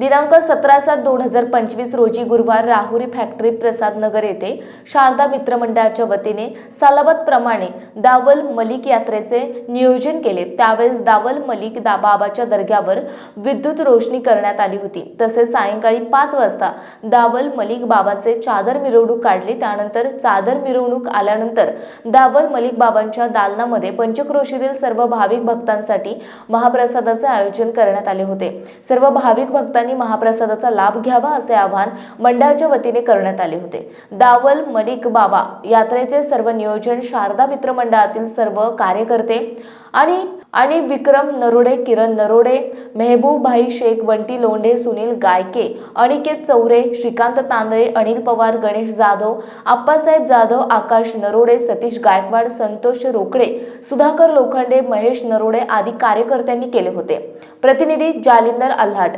दिनांक सतरा सात दोन हजार पंचवीस रोजी गुरुवार राहुरी फॅक्टरी प्रसादनगर येथे शारदा मित्रमंडळाच्या वतीने सालाबतप्रमाणे दावल मलिक यात्रेचे नियोजन केले. त्यावेळेस दावल मलिक दाबाबाच्या दर्ग्यावर विद्युत रोशनी करण्यात आली होती. तसेच सायंकाळी पाच वाजता दावल मलिक बाबाचे चादर मिरवणूक काढली. त्यानंतर चादर मिरवणूक आल्यानंतर दावल मलिक बाबांच्या दालनामध्ये पंचक्रोशीतील सर्व भाविक भक्तांसाठी महाप्रसादाचे आयोजन करण्यात आले होते. सर्व भाविक भक्तांनी महाप्रसादाचा लाभ घ्यावा असे आवाहन मंडळाच्या वतीने करण्यात आले होते. दावल मलिक बाबा यात्रेचे सर्व नियोजन शारदा मित्र मंडळातील सर्व कार्यकर्ते आणि आणि विक्रम नरोडे किरण नरोडे मेहबूब भाई शेख बंटी लोंढे सुनील गायके अनिकेत चौरे श्रीकांत तांदळे अनिल पवार गणेश जाधव आप्पासाहेब जाधव आकाश नरोडे सतीश गायकवाड संतोष रोकडे सुधाकर लोखंडे महेश नरोडे आदी कार्यकर्त्यांनी केले होते. प्रतिनिधी जालिंदर आल्हाट